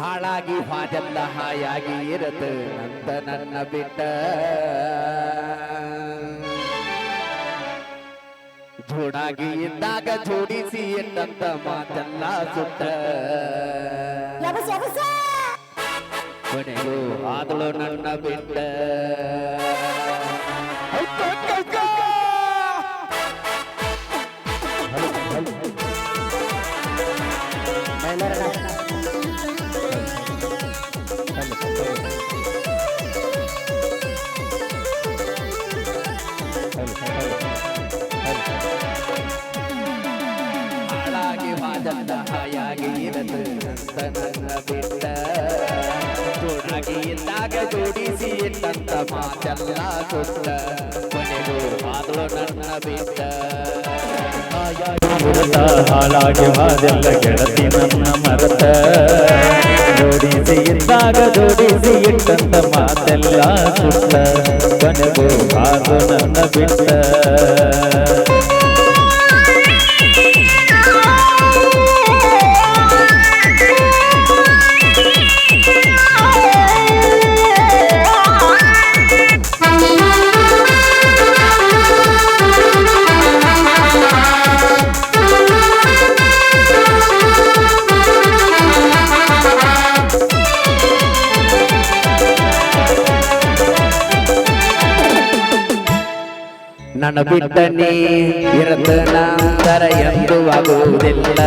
ಹಾಳಾಗಿ ಹಾಜಲ್ಲ ಹಾಯಾಗಿ ಇರತ ನಂತ ನನ್ನ ಬಿಟ್ಟ. ಜೋಡಾಗಿ ಇದ್ದಾಗ ಜೋಡಿಸಿ ಎಂದಂತ ಮಾತೆಲ್ಲ ಸುತ್ತ ಕೊನೆಗೂ ಆದಳು ನನ್ನ ಬಿಟ್ಟ. ಹಾಳಾಗಿ ಹಾಜಲ್ಲ ಹಾಯಾಗಿ ಇರದು. ಅಂತ ನನ್ನ ಬಿಟ್ಟ ತೊಡಗಿ ಇದ್ದಾಗ ಜೋಡಿಸಿ ಇಟ್ಟಂತ ಮಾತೆಲ್ಲ ಕೊಟ್ಟ. ಕೊನೆಗೂ ಆದಳು ನನ್ನ ಬಿಟ್ಟ. ಹಾಳಾಗಿ ಹಾದೆಲ್ಲ ಗೆಳತಿ ನನ್ನ ಮರತ. ಜೋಡಿಸಿ ಇದ್ದಾಗ ಜೋಡಿಸಿ ಇಟ್ಟಂತ ಮಾತೆಲ್ಲ ಸುತ್ತ ಕೊನೆಗೂ ಹಾದು ನನ್ನ ಬಿಟ್ಟ. ನನ್ನ ಬಿಟ್ಟ ನೀ ಇರತ ನಂತರ ಎಂದು ಆಗುವುದಿಲ್ಲ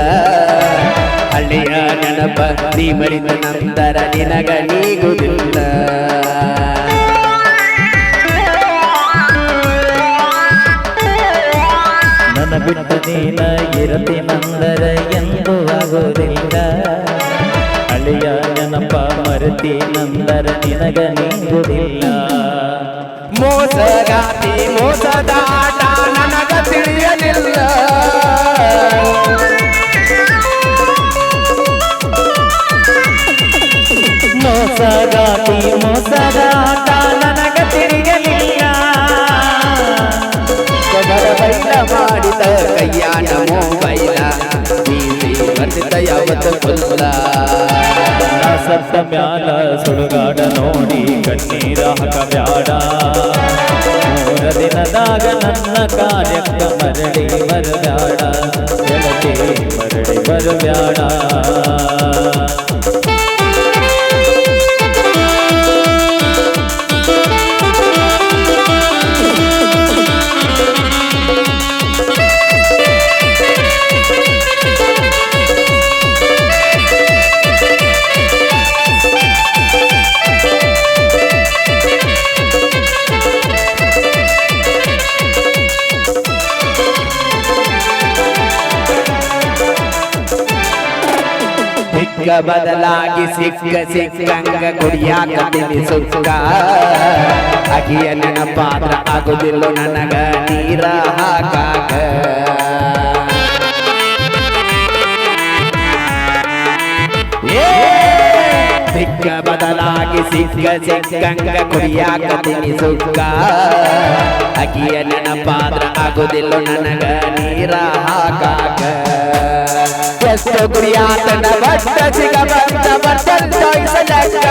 ಹಳ್ಳಿಯ ನೆನಪ ನೀ ಮರಿತ ನಂತರ ನಿನಗ ನೀಗುವುದಿಲ್ಲ ನನ್ನ ಬಿಟ್ಟ ನೀನ ಇರತಿ ನಂದರ ಎಂದು ಆಗೋದಿಲ್ಲ ಹಳೆಯ ನೆನಪ ಮರೆತಿ ನಂದರ ನಿನಗ ನೀಗುವುದಿಲ್ಲ ಮೋಸಗಾತಿ ಮೋಸದಾಟ ನನಗ ತಿಳಿಯಲಿಲ್ಲ. ಮೋಸಗಾತಿ ಮೋಸದಾಟ ನನಗ ತಿಳಿಯಲಿಲ್ಲ. ಬೈಲ ಮಾಡಿದ ಕೈಯಾಣ ಮೊಬೈಲ ಬೀಸಿ ಯಾವತ್ತ ನಾ ಸತ್ತ ಮ್ಯಾಲ ಸುಡುಗಾಡ ನೋಡಿ ಕಣ್ಣೀರ ಹಾಕಬ್ಯಾಡ ಮೂರ ದಿನದಾಗ ನನ್ನ ಕಾರ್ಯಕ್ಕ ಮರಳಿ ಬರಬ್ಯಾಡ ಮರಳಿ ಬರಬ್ಯಾಡ ಸಿಕ್ಕ ಬದಲಾಗಿ ಸಿಕ್ಕ ಸಿಕ್ಕಂಗ ಕುಡಿಯಾಕ ಸುಕ್ಕ ಅಗಿಯ ನನ್ನ ಪಾತ್ರ ಆಗುದಿಲ್ಲ ನನಗ ನೀರ ಹಾಕಾಕ ಏ! ಸಿಕ್ಕ ಬದಲಾಗಿ ಸಿಕ್ಕ ಸಿಕ್ಕಂಗ ಕುಡಿಯಾಕ ಸುಕ್ಕ ಅಗಿಯ ನನ್ನ ಪಾತ್ರ ಆಗುದಿಲ್ಲ ನನಗ ನೀರ ಹಾಕಾಕ ಎಷ್ಟು ಕುಡಿಯಾತನ ಬಟ್ಟ ಸಿಗ ಬಂದ ಬಟ್ಟಲ್ ತೋಯಿಸಲಕ್ಕ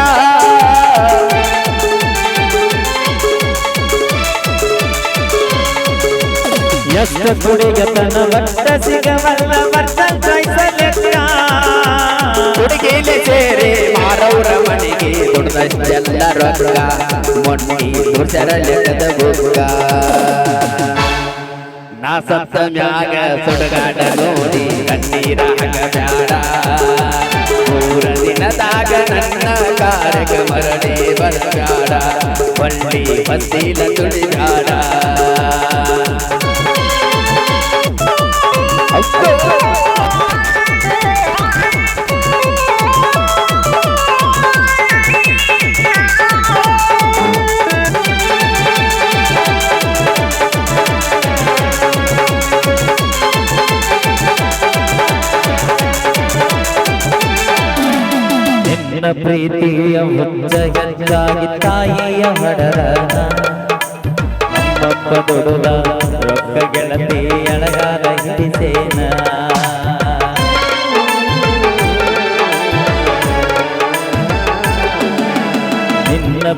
ಎಷ್ಟು ಕುಡಿಗತನ ಭಟ್ಟ ಸಿಗವಲ್ಲ ಬರ್ತ ಲೆಕ್ಕ ಹುಡುಗಿಲಿ ಸೇರಿ ಮಾರವ್ರ ಮನೆಗೆ ದುಡ್ದಷ್ಟೆಲ್ಲ ರೊಕ್ಕ. ಮೊನ್ನಿ ದುರ್ಜರ ಲೆಕ್ಕದ ಬುಕ್ಕ ಸತ್ತ ಮ್ಯಾಗ ಸುಡಗಾಡ ನೋಡಿ ಕಣ್ಣೀರ ಬ್ಯಾಡ ಮೂರ ದಿನದಾಗ ನನ್ನ ಕಾರ್ಯಕ್ಕೆ ಮರಳಿ ಬರಬ್ಯಾಡ. ಒಳ್ಳಿ ಬಸ್ಸಿಲ ತುಳಿಬ್ಯಾಡ. ನಿನ್ನ ಪ್ರೀತಿಯ ಹುಚ್ಚ ಹೆಚ್ಚಾಗಿ ತಾಯಿಯ ಹಡರ. ನಮ್ಮಪ್ಪ ದುಡುದ ರೊಕ್ಕ ಗೆಳತಿ ಅಳಗಾದ ಹಿಡಿಸೇನ.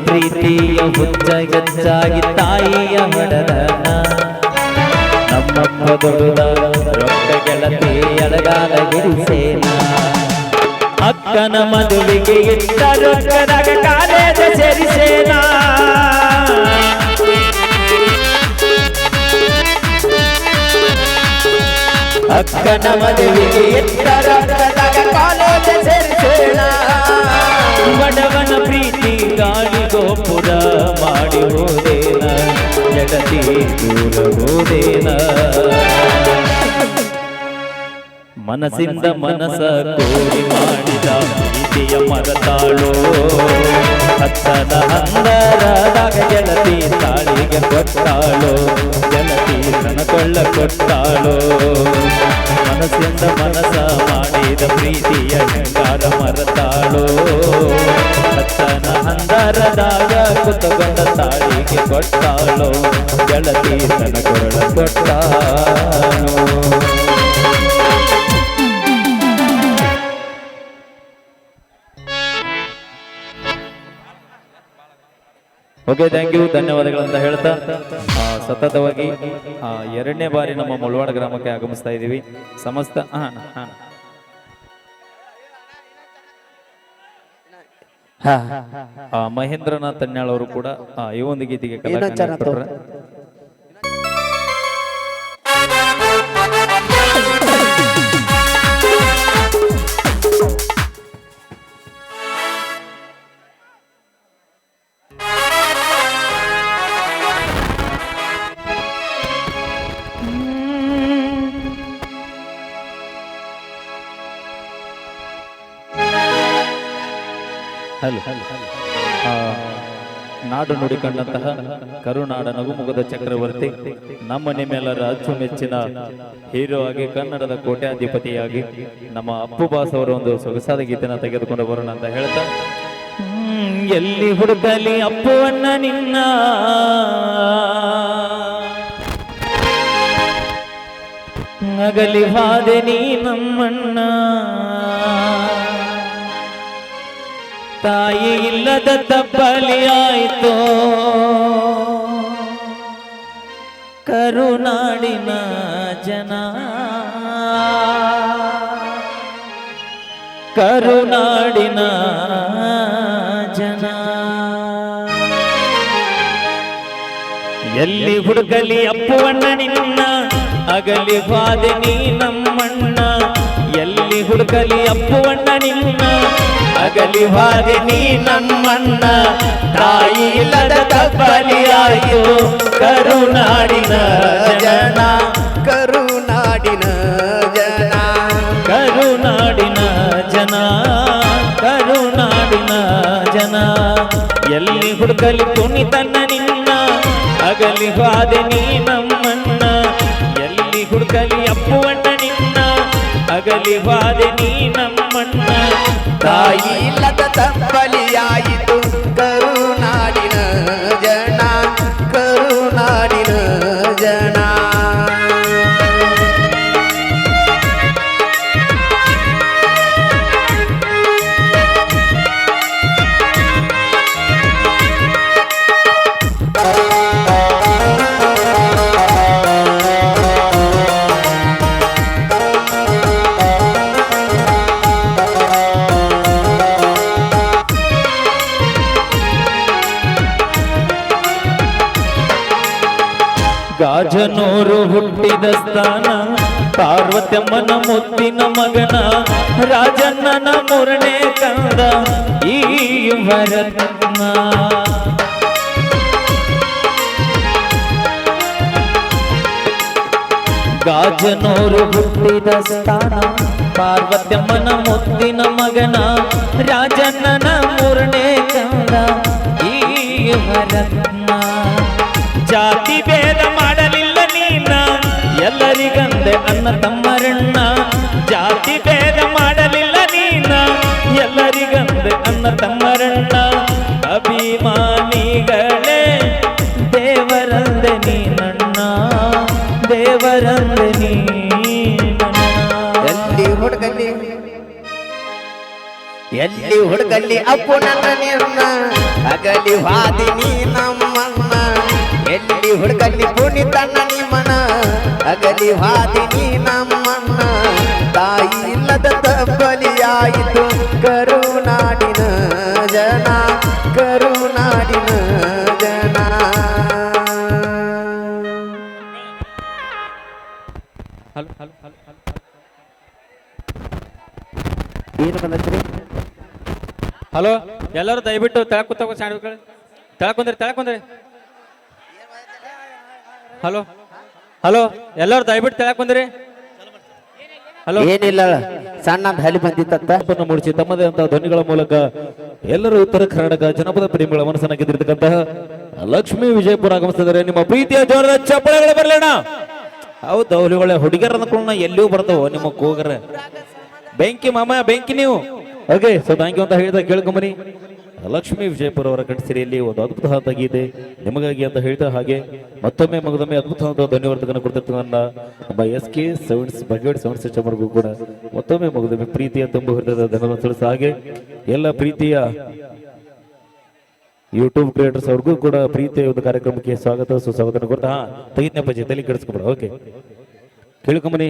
ಪ್ರೀತಿಯ ಹುಚ್ಚ ಹೆಚ್ಚಾಗಿ ತಾಯಿಯ ಹೊಡೆದನ ನಮ್ಮಪ್ಪ ದೊಡ್ಡದ ರೊಕ್ಕ ಗೆಳತಿ ಅಳಗಾದ ಗಿರಿಸೇನ ಅಕ್ಕನ ಮದುವೆಗೆ ಇಟ್ಟ ರೊಕ್ಕದಾಗ ಕಾಲೇಜ ಸೇರಿಸೇನ. ಅಕ್ಕನ ಮದುವೆಗೆ ಇಟ್ಟ ರೊಕ್ಕದಾಗ ಕಾಲೇಜ ಸೇರಿಸೇನ. ಬಡವನ ಪ್ರೀತಿ ಗಾಳಿ ಗೋಪುರ ಮಾಡಿ ಹೋದೇನ ಜಗತಿ ದೂರ ಹೋದೇನ. ಮನಸ್ಸಿಂದ ಮನಸ ಕೋರಿ ಮಾಡಿದ ಪ್ರೀತಿಯ ಮರತಾಳು. ಹತ್ತದ ಹಂದರದಾಗ ಗೆಳತಿ ತಾಳಿಗೆ ಕೊಟ್ಟಾಳು. ಗೆಳತಿ ತನಕೊಳ್ಳ ಕೊಟ್ಟಾಳು. ಮನಸ್ಸಿಂದ ಮನಸ ಮಾಡಿದ ಪ್ರೀತಿಯ ಶೃಂಗಾರ ಮರತಾಳು. ಹತ್ತನ ಹಂದರದಾಗ ಕುತಗೊಂಡ ತಾಳಿಗೆ ಕೊಟ್ಟಾಳು. ಗೆಳತಿ ಕೊಳ್ಳ ಕೊಟ್ಟಾಳು. ಓಕೆ ಥ್ಯಾಂಕ್ ಯು ಧನ್ಯವಾದಗಳಂತ ಹೇಳ್ತಾ ಸತತವಾಗಿ ಆ, ಎರಡನೇ ಬಾರಿ ನಮ್ಮ ಮುಳವಾಡ ಗ್ರಾಮಕ್ಕೆ ಆಗಮಿಸ್ತಾ ಇದ್ದೀವಿ. ಸಮಸ್ತ ಹಾಂ ಹಾಂ. ಮಹೇಂದ್ರನಾಥ್ ತನ್ಯಾಳ್ ಅವರು ಕೂಡ ಆ, ಈ ಒಂದು ಗೀತೆಗೆ ಏನೋ ಹಲೋ ನಾಡು ನುಡಿಕೊಂಡಂತಹ ಕರುನಾಡ ನಗುಮುಗದ ಚಕ್ರವರ್ತಿ, ನಮ್ಮ ನಿಮ್ಮೆಲ್ಲರ ಅಚ್ಚುಮೆಚ್ಚಿನ ಹೀರೋ ಆಗಿ ಕನ್ನಡದ ಕೋಟ್ಯಾಧಿಪತಿಯಾಗಿ ನಮ್ಮ ಅಪ್ಪು ಬಾಸ್ ಅವರ ಒಂದು ಸೊಗಸಾದ ಗೀತೆನ ತೆಗೆದುಕೊಂಡು ಬರೋಣ ಅಂತ ಹೇಳ್ತಾ. ಎಲ್ಲಿ ಹುಡುಕಲಿ ಅಪ್ಪುವನ್ನ ನಿನ್ನ? ಅಗಲಿ ಹಾದೆ ನೀ ನಮ್ಮಣ್ಣ. ತಾಯಿ ಇಲ್ಲದ ತಪ್ಪಲಿಯಾಯಿತು ಕರುನಾಡಿನ ಜನ. ಕರುನಾಡಿನ ಜನ. ಎಲ್ಲಿ ಹುಡುಗಲಿ ಅಪ್ಪುವಣ್ಣ ನಿನ್ನ ಅಗಲಿ ಬಾದೆ ನೀ ಹುಡುಗಲಿ ಅಪ್ಪುವಣ್ಣ ನಿನ್ನ ಅಗಲಿ ಹಾಗೆ ನೀ ನಮ್ಮಣ್ಣ. ತಾಯಿ ಇಲ್ಲದ ತಪ್ಪಲಿಯಾಯಿತು ಕರುನಾಡಿನ ಜನ. ಕರುನಾಡಿನ ಜನ. ಕರುನಾಡಿನ ಜನ ಕರುನಾಡಿನ ಜನ. ಎಲ್ಲಿ ಹುಡುಕಲಿ ಕುಣಿತನ್ನ ನಿನ್ನ ಅಗಲಿ ಹಾದೆ ನೀ ನಮ್ಮಣ್ಣ. ಎಲ್ಲಿ ಹುಡುಕಲಿ ಅಪ್ಪುವಣ್ಣ ಬಾದೆ ನೀ ನಮ್ಮಣ್ಣ. ತಾಯಿ ಇಲ್ಲದ ತಪ್ಪಲಿಯಾಯಿತು ಹುಟ್ಟಿದ ಸ್ಥಾನ ಪಾರ್ವತಮ್ಮನ ಮುತ್ತಿನ ಮಗನ, ರಾಜಣ್ಣನ ಮೂರನೇ ಕಂದ, ಈ ಭರತ್ನ. ಗಾಜನೂರು ಹುಟ್ಟಿದ ಸ್ಥಾನ ಪಾರ್ವತಮ್ಮನ ಮುತ್ತಿನ ಮಗನ, ರಾಜಣ್ಣನ ಮೂರನೇ ಕಂದ, ಈ ಭರತ್ನ. ಜಾತಿ ಭೇದ ನೀನ ಎಲ್ಲರಿಗಂದೆ ಅನ್ನ ತಮ್ಮರಣ್ಣ. ಜಾತಿ ಭೇದ ಮಾಡಲಿಲ್ಲ ನೀನ. ಎಲ್ಲರಿಗಂದೆ ಅನ್ನ ತಮ್ಮರಣ್ಣ. ಅಭಿಮಾನಿಗಳೇ, ದೇವರಂದೆ ನೀನಣ್ಣ. ದೇವರಂದೆ ನೀನಣ್ಣ. ಎಲ್ಲಿ ಹುಡುಗಲಿ ಎಲ್ಲಿ ಹುಡುಗಲ್ಲಿ ಅಪ್ಪು ನನ್ನ ನಿನ್ನ? ಅಗಲಿ ವಾದಿನಿ ನಮ್ಮಣ್ಣ ಎಲ್ಲಿ ಹುಡುಗಲ್ಲಿ ಪುಣಿತನ್ನ ನಿಮ್ಮನ ಅಗಲಿ ಹಾದಿನಿ ನಮ್ಮನ್ನ ತಾಯಿ ಇಲ್ಲದ ತಬ್ಬಲಿಯಾಯಿತು. ಕರುನಾಡಿನ ಜನ ಕರುನಾಡಿನ ಜನ. ಹಲೋ ಹಲೋ ಹಲೋ ಹಲೋ ಏನು ಬಂದ್ರಿ ಹಲೋ ಎಲ್ಲರೂ ದಯವಿಟ್ಟು ತೆಳಕ್ ಕೂತ ಸಾಡ್ಬೇಕು ತೆಳಕ್ ಕುಂದ್ರಿ ಹಲೋ. ಹಲೋ ಎಲ್ಲರೂ ದಯವಿಟ್ಟು ತೆಳಕ್ ಬಂದ್ರಿ. ಹಲೋ. ಏನಿಲ್ಲ ಸಣ್ಣ ಹಲಿ ಬಂದಿತ್ತ ತಪ್ಪನ್ನು ಮೂಡಿಸಿ ತಮ್ಮದೇ ಅಂತ ಧ್ವನಿಗಳ ಮೂಲಕ ಎಲ್ಲರೂ ಉತ್ತರ ಕರ್ನಾಟಕ ಜನಪದ ಪ್ರೇಮಿಗಳ ಮನಸ್ಸನ್ನ ಗೆದ್ದಿರ್ತಕ್ಕಂತಹ ಲಕ್ಷ್ಮೀ ವಿಜಯಪುರ ಆಗಮಿಸಿದರೆ ನಿಮ್ಮ ಪ್ರೀತಿಯ ಜೋರದ ಚಪ್ಪಳೆಗಳು ಬರಲೇಣ. ಹೌದು ಹುಲಿಗಳೇ ಹುಡುಗಿಯರ ಅನ್ಕೊಂಡ ಎಲ್ಲಿಯೂ ಬರ್ತಾವ ನಿಮ್ಮ ಕೂಗರ. ಬೆಂಕಿ ಮಾಮ ಬೆಂಕಿ ನೀವು. ಓಕೆ ಸೊ ಥ್ಯಾಂಕ್ ಯು ಅಂತ ಹೇಳಿದ ಕೇಳ್ಕೊಂಬನಿ ಲಕ್ಷ್ಮೀ ವಿಜಯಪುರ ಅವರ ಕಣ್ಸಿರಿಯಲ್ಲಿ ಒಂದು ಅದ್ಭುತವಾದ ಗೀತೆ. ನಿಮಗಾಗಿ ಅಂತ ಹೇಳ್ತಾ ಹಾಗೆ ಮತ್ತೊಮ್ಮೆ ಮಗದೊಮ್ಮೆ ಅದ್ಭುತವಾದ ಧನ್ಯವಾದಗಳನ್ನು ಕುರಿತು ನನ್ನ ನಮ್ಮ ಎಸ್ ಕೆ ಸೆವೆನ್ಸ್ ಬಗೆಟ್ ಸೆವೆನ್ ಸಿಸ್ಟಮ್ ಕೂಡ. ಮತ್ತೊಮ್ಮೆ ಮಗದೊಮ್ಮೆ ಪ್ರೀತಿಯ ತುಂಬ ಹೃದಯದ ಧನ್ಯವಾದ ಹಾಗೆ ಎಲ್ಲ ಪ್ರೀತಿಯ ಯೂಟ್ಯೂಬ್ ಕ್ರಿಯೇಟರ್ಸ್ ಅವ್ರಿಗೂ ಕೂಡ ಪ್ರೀತಿಯ ಒಂದು ಕಾರ್ಯಕ್ರಮಕ್ಕೆ ಸ್ವಾಗತ ಸುಸ್ವಾಗತ ಕೊಡ್ತಾ. ಹಾ ತೆಗಿದ್ನಪ್ಪಾಜಿ ತಲೆ ಕೆಡಿಸ್ಕೊಬೇಡ. ಓಕೆ ಕೇಳ್ಕೊಂಬನಿ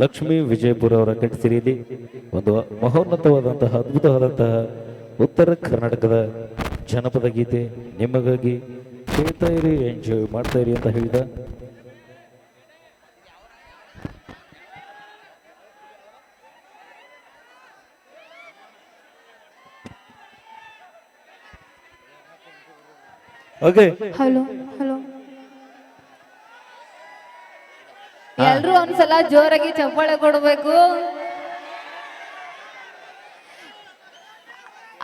ಲಕ್ಷ್ಮೀ ವಿಜಯಪುರ ಅವರ ಕಟ್ಟಿಸಿರಿಯಲ್ಲಿ ಒಂದು ಮಹೋನ್ನತವಾದಂತಹ ಅದ್ಭುತವಾದಂತಹ ಉತ್ತರ ಕರ್ನಾಟಕದ ಜನಪದ ಗೀತೆ ನಿಮಗಾಗಿ ಕೇಳ್ತಾ ಇರಿ ಎಂಜಾಯ್ ಮಾಡ್ತಾ ಇರಿ ಅಂತ ಹೇಳಿದ. Okay hello hello. ಎಲ್ರು ಒಂದ್ಸಲ ಜೋರಾಗಿ ಚಪ್ಪಾಳೆ ಕೊಡ್ಬೇಕು.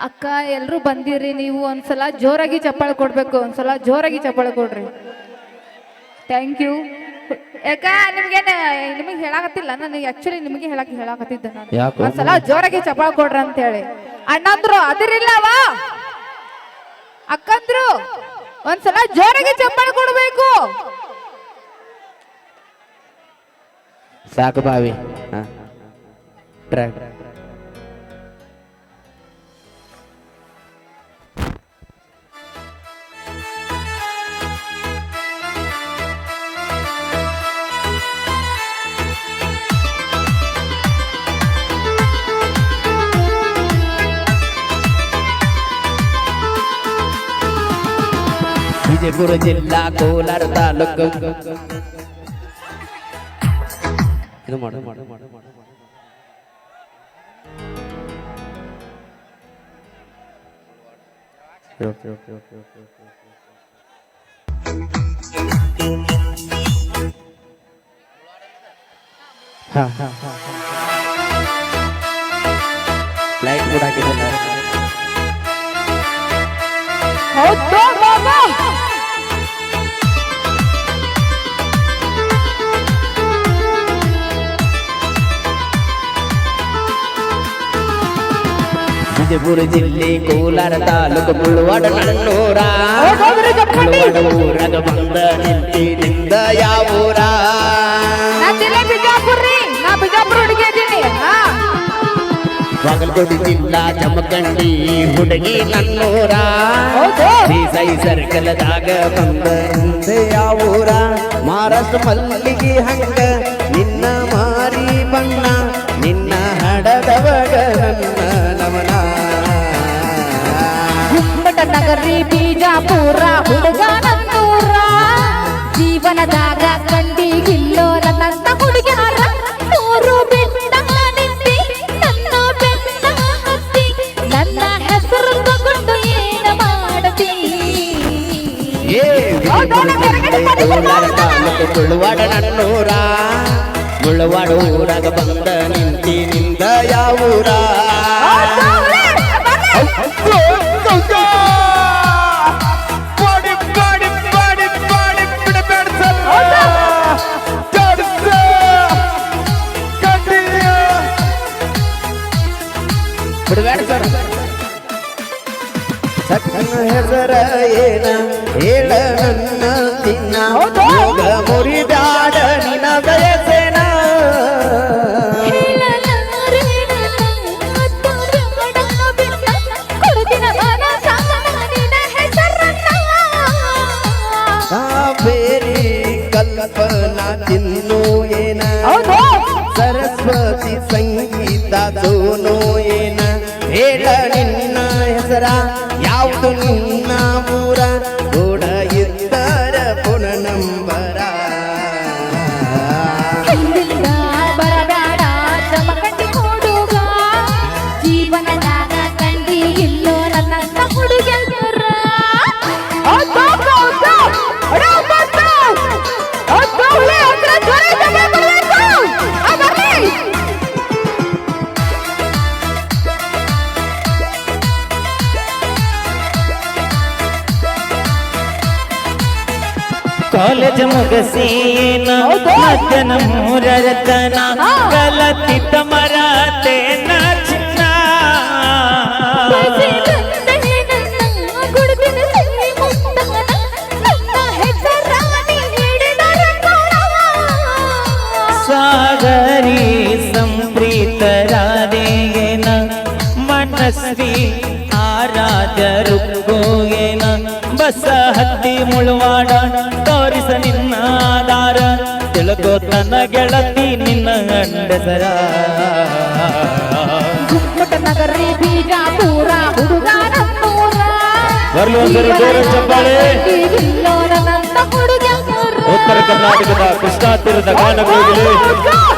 ಅಕ್ಕ ಎಲ್ರು ಬಂದಿರಿ ನೀವು ಒಂದ್ಸಲ ಜೋರಾಗಿ ಚಪ್ಪಾಳೆ ಕೊಡ್ಬೇಕು ಒಂದ್ಸಲ ಜೋರಾಗಿ ಚಪ್ಪಾಳೆ ಕೊಡ್ರಿ. ಥ್ಯಾಂಕ್ ಯು ಯಾಕ ನಿಮ್ಗೇನ ನಿಮಗೆ ಹೇಳಾಕತ್ತಿಲ್ಲ? ನಾನು ಆಕ್ಚುಲಿ ನಿಮಗೆ ಹೇಳಕ್ ಹೇಳಾಕತ್ತಿದ್ದ ನಾನು? ಒಂದ್ಸಲ ಜೋರಾಗಿ ಚಪ್ಪಾಳೆ ಕೊಡ್ರಿ ಅಂತ ಹೇಳಿ ಅಣ್ಣಂದ್ರು ಅದಿರಿಲ್ಲವ ಅಕ್ಕಂದ್ರು ಒಂದ್ಸಲ ಜೋರಾಗಿ ಚಪ್ಪಾಳೆ ಕೊಡ್ಬೇಕು. ಸಾಕು ಬಾವಿ ಹಾ ಟ್ರ್ಯಾಕ್ ವಿಜಯಪುರ ಜಿಲ್ಲಾ ಕೋಲಾರ ತಾಲೂಕು ಇದು ಮಾಡು ಮಾಡು ಮಾಡು ಮಾಡು ಲೈಟ್ ಕೂಡ ಹಾಕಿದ್ದೆ ಹೌದು ಬಾಬಾ ವಿಜಯಪುರ ಜಿಲ್ಲೆ ಕೋಲಾರ ತಾಲೂಕು ಮುಳುವಾಡ ನನ್ನೂರ. ಮುಳುವಾಡ ಊರಾಗ ಬಂದ ನಿಂತಿನಿಂದ ಯಾವೂರ? ಬಾಗಲಕೋಟೆ ಜಿಲ್ಲಾ ಜಮಖಂಡಿ ಹುಡುಗಿ ನನ್ನೂರ. ಸೈ ಸರ್ಕಲದಾಗ ಬಂದ ನಿಂದ ಯಾವೂರ? ಮಹಾರಾಷ್ಟ್ರ ಮಲ್ಲಿಗೆ ಹಂಗ ನಗರಿ ಬೀಜಾಪುರ ಹುಡುಗ ಜೀವನದಾಗ ಕಂಡಿಗಿಲ್ಲೋ ನನ್ನಂತ ಹುಡುಗ್ಯಾರ. ನೂರು ಬೆಟ್ಟ ನಿಂತಿ ನನ್ನ ಬೆಟ್ಟ ಹತ್ತಿ. ನನ್ನ ಹೆಸರು ತಗೊಂಡು ಏನ ಮಾಡತಿ? ಮುಳುವಾಡ ನನ್ನೂರ ಮುಳುವಾಡ ಊರಾಗ ಬಂದ ನಿಂತಿನಿಂದ ಯಾವೂರ ಏನ ಹೇಳ ನನ್ನ ದಿನ? ಮುರಿದಾಡ ನಿನ ಬಯಸೇನ ಬೇರೆ ಕಲ್ಪನಾ ತಿನ್ನು ಏನ? ಸರಸ್ವತಿ ಸಂಗೀತ ತೋನು ಏನ? ಹೇಳ ನಿನ್ನ ಹೆಸರ ಯಾವುದು ನಿನ್ನ altura ಕಾಲೇಜ್ ಮುಗಸೇನ ಮಧ್ಯಾಹ್ನ ಮೂರರ ತನ ಕಲತಿದ್ದ ಮರಾತೇನ ಚಿನ್ನ. ಸಾಗರಿ ಸಂಪ್ರೀತರಾದೇನ ಮನಸ್ವಿ ಆರಾಧರುಗೋಯೇನ ಬಸ ಹತ್ತಿ ಮುಳುವಾಡ ತನ್ನ ಗೆಳತಿ ನಿನ್ನ ಗಂಡಸರ ನಗರಿ ಬೀಜಾಪುರ ಹುಡುಗ ನಮ್ಮೂರ ಬರ್ಲಿ ಒಂದ್ಸರಿ ಜೋರ ಚಪ್ಪಾಳೆ. ಇಲ್ಲೋ ನನ್ನ ಹುಡುಗ ಉತ್ತರ ಕರ್ನಾಟಕದ ಕೃಷ್ಣಾ ತೀರದ ಗಾನಗಳಿಗೆ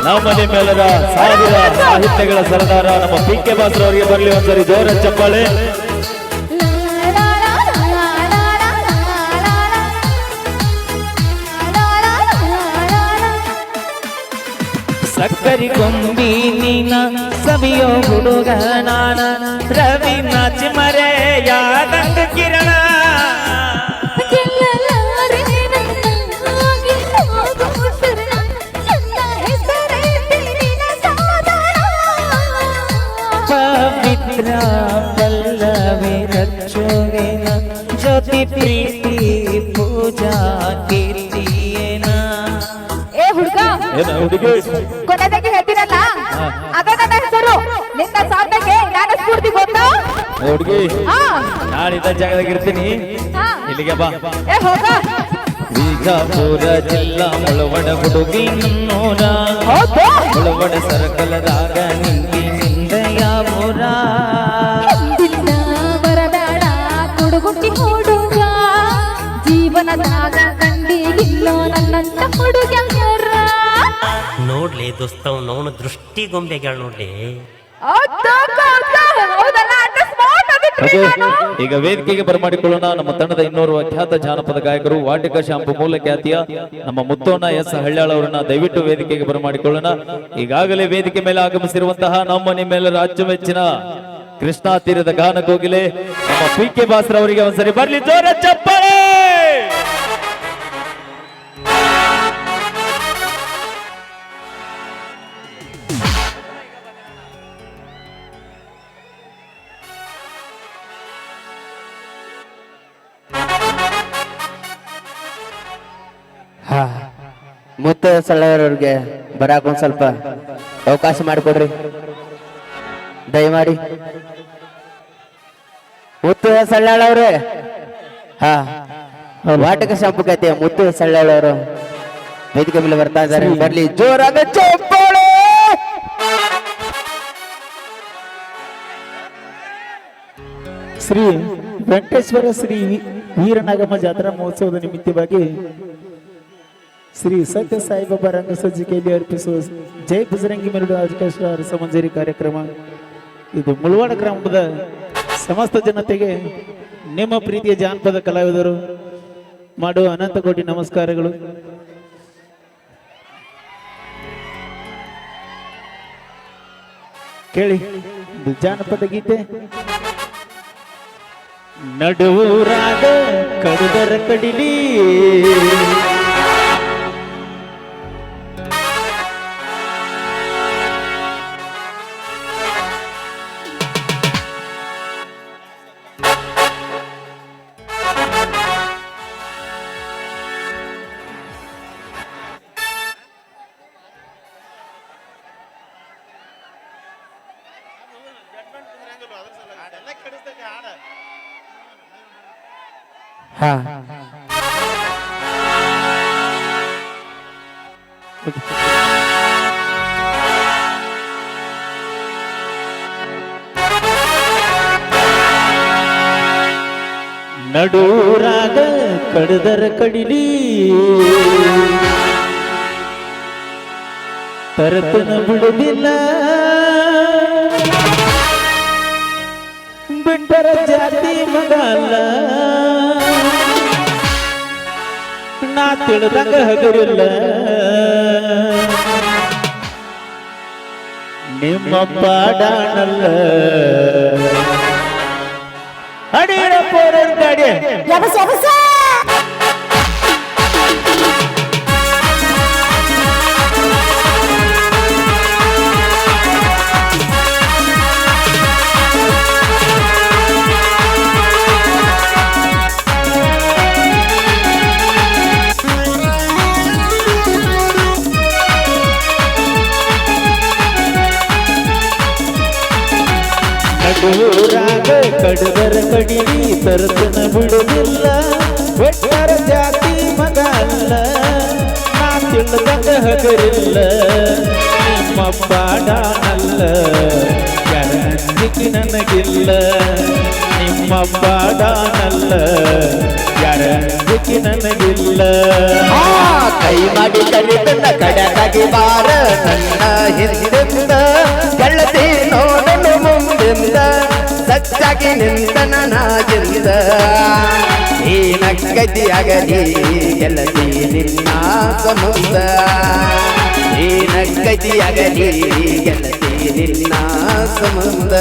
ನಮ್ಮ ನಿಮ್ಮೆಲ್ಲರ ಸಾವಿರ ಸಾಹಿತ್ಯಗಳ ಸರದಾರ ನಮ್ಮ ಪಿ ಕೆ ಅವರಿಗೆ ಬರಲಿ ಒಂದ್ಸರಿ ಜೋರ ಚಪ್ಪಾಳೆ. ಸಕ್ಕರಿ ಕೊಂಬಿ ನೀನ ಸವಿಯೋ ಹುಡುಗ ನಾನ ರವಿ ನಾಚಿ ಮರೆಯಾದಂಗ ಕಿರಣ. ಪವಿತ್ರ ಪಲ್ಲವಿ ರಕ್ಷೋಗೇನ ಜ್ಯೋತಿ ಪ್ರೀತಿ ಹುಡುಗ? ಕೊನೆದಾಗಿ ಹೇಳ್ತೀರಲ್ಲ ಅದ ನನ್ನ ಹೆಸರು. ನಿನ್ನ ಸಾಧನೆಗೆ ನಾನು ಸ್ಫೂರ್ತಿ ಗೊತ್ತಾ? ಹುಡುಗಿ ಹಾ. ನಾಳಿದ್ದ ಜಾಗದಾಗ ಇರ್ತೀನಿ. ಇಲ್ಲಿಗೆ ಬಾ. ಏ ಹೋಗ. ಬಿಜಾಪುರ ಜಿಲ್ಲಾ ಮುಳವಡ ಹುಡುಗಿ ನನ್ನೂರ ಹೌದು. ಮುಳವಡ ಸರ್ಕಲದಾಗ ನಿಂತಿ ನೋಡ್ಲಿ ದೋಸ್ತ ಅವನು ದೃಷ್ಟಿ ಗೊಂಬೆಗಳು ನೋಡ್ಲಿ. ಈಗ ವೇದಿಕೆಗೆ ಬರಮಾಡಿಕೊಳ್ಳೋಣ. ನಮ್ಮ ತಂಡದ ಇನ್ನೋರ್ವ ಖ್ಯಾತ ಜಾನಪದ ಗಾಯಕರು ವಾಟಿಕ ಶಾಂಪು ಮೂಲ ಖ್ಯಾತಿಯ ನಮ್ಮ ಮುತ್ತೋಣ ಎಸ್ ಹಳ್ಯಾಳ್ ಅವರನ್ನ ದಯವಿಟ್ಟು ವೇದಿಕೆಗೆ ಬರಮಾಡಿಕೊಳ್ಳೋಣ. ಈಗಾಗಲೇ ವೇದಿಕೆ ಮೇಲೆ ಆಗಮಿಸಿರುವಂತಹ ನಮ್ಮ ನಿಮ್ಮೆಲ್ಲರ ಅಚ್ಚುಮೆಚ್ಚಿನ ಕೃಷ್ಣಾ ತೀರದ ಗಾನ ಕೋಗಿಲೆ ನಮ್ಮ ಪಿ ಕೆ ಬಾಸ್ರ ಅವರಿಗೆ ಒಂದ್ಸರಿ ಬರ್ಲಿ. ಜೋರ ಚಪ್ಪಾಳೆ ಮುತ್ತ ಸಳ್ಳವರವ್ರಿಗೆ ಬರಾಕ ಒಂದ್ ಸ್ವಲ್ಪ ಅವಕಾಶ ಮಾಡಿಕೊಡ್ರಿ. ದಯಮಾಡಿ. ಮುತ್ತು ಸಳ್ಳಾಳವ್ರೆ ಹಾ. ವಾಟಕ ಶಾಂಪು ಕತೆ ಮುತ್ತು ಸಳ್ಳಾಳವರು ವೇದಿಕೆ ಮೇಲೆ ಬರ್ತಾ ಇದ್ದಾರೆ. ಬರ್ಲಿ. ಜೋರಾದ ಚಪ್ಪಾಳೆ. ಶ್ರೀ ವೆಂಕಟೇಶ್ವರ ಶ್ರೀ ವೀರನಾಗಮ್ಮ ಜಾತ್ರಾ ಮಹೋತ್ಸವದ ನಿಮಿತ್ತವಾಗಿ ಶ್ರೀ ಸತ್ಯ ಸಾಯಿಬಾಬಾ ರಂಗ ಸಜ್ಜಿಕೆಯಲ್ಲಿ ಅರ್ಪಿಸುವ ಜೈ ಬಜರಂಗಿ ಮೆರಡು ಆರ್ಕೆಸ್ಟ್ರಾ ಸಮಂಜರಿ ಕಾರ್ಯಕ್ರಮ. ಇದು ಮುಳವಾಡ ಗ್ರಾಮದ ಸಮಸ್ತ ಜನತೆಗೆ ನಿಮ್ಮ ಪ್ರೀತಿಯ ಜಾನಪದ ಕಲಾವಿದರು ಮಾಡುವ ಅನಂತ ಕೋಟಿ ನಮಸ್ಕಾರಗಳು. ಕೇಳಿ ಜಾನಪದ ಗೀತೆ. ನಡುವೂರಾಗ ಕಡುದರ ಕಡಿಲಿ. ನಡೂರಾಗ ಕಡದರ ಕಡಿಲಿ. ತರತನ ಬಿಡುದಿಲ್ಲ. ಬಿಟ್ಟರ ಜಾತಿ ಮಗಲ್ಲ ನಾ ತಿಳಿದಂಗ ಹಗರಿಲ್ಲ. ನಿಮ್ಮ ಪಾಡಾನಲ್ಲ. அடியில போறது அடி எவச எவசா? ಊರಾಗ ಕಡದರ ಕಡಿಮೆ ತರತನ ಬಿಡುವುದಿಲ್ಲ ಒಟ್ಟಾರ ಜಾತಿ, ಮಗ ಅಲ್ಲ. ನಾ ತಿಳಿದ ಹಗರಿಲ್ಲ ನಿಮ್ಮಪ್ಪ ಡಾನಲ್ಲ. ಯಾರಂದಿಕ್ಕಿ ನನಗಿಲ್ಲ. ನಿಮ್ಮಪ್ಪ ಡಾನಲ್ಲ. ಯಾರಿಗೆ ನನಗಿಲ್ಲ. ಕೈ ಮಾಡಿ ಕಡಿತ ಕಡೆ ಬಾರ. ನನ್ನ ಹಿಂದೆ ನೆರಳಾಗಿ ನಿಂತನಾಗಿಂದ ಈ ನಕ್ಕದಿಯಾಗಲಿ ಗೆಲದಿ ನಿನ್ನ ಸಮುದ? ಈ ನಕ್ಕದಿಯಾಗಲಿ ಗೆಲದಿ ನಿನ್ನ ಸಮುದ?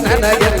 ನನಗೆ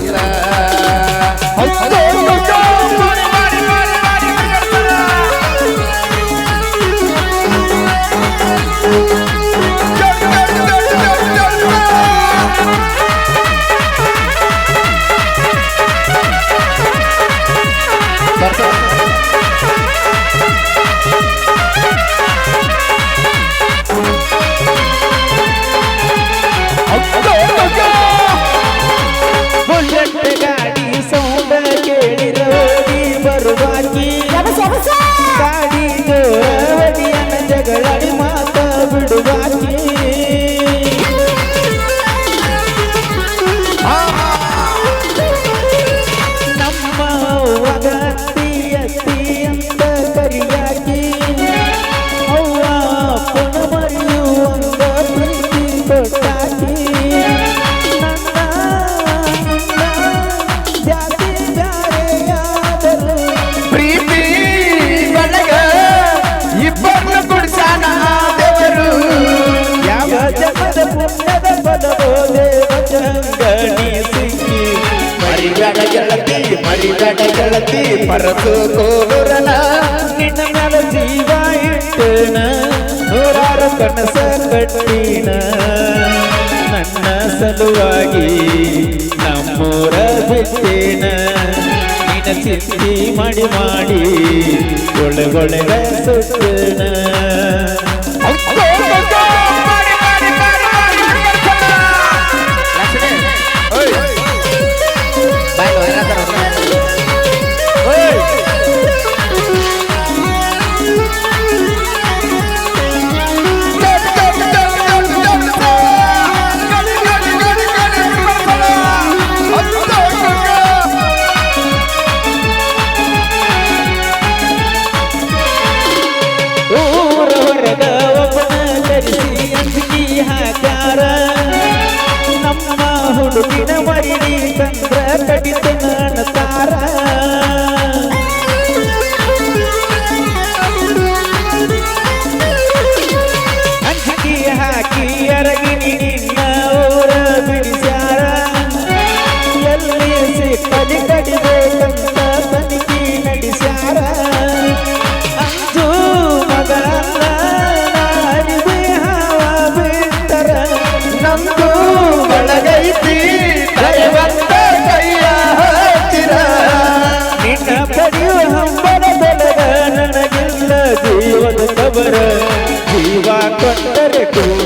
ಸಲುವಾಗಿ ನಮ್ಮೂರ ಬಿಟ್ಟೇನ ನಿನ್ನ ಸಿದ್ಧಿ ಮಾಡಿ ಮಾಡಿ ಒಳಗೊಳಗ ಸುತ್ತೇನ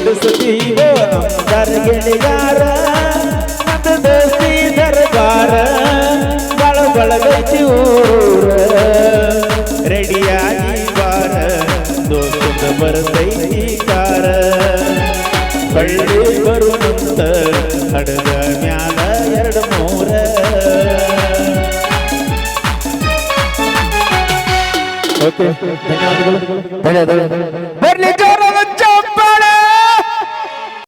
ಕೂಡಿಸುತ್ತೀವೋ ಅಂದರ ಗೆಳೆಯಾರ ನಂದು ದೋಸ್ತಿ ದರ್ಬಾರ, ಬಳ ಬಳಗೈತಿ ಊರ. ರೆಡಿಯಾಗಿ ಬಾರ, ದೋಸ್ತದ ಬರ್ತೈತಿ ಕಾರ. ಎರಡು ಮೂರ. ಓಕೆ. ಧನ್ಯವಾದಗಳು. ಧನ್ಯವಾದಗಳು.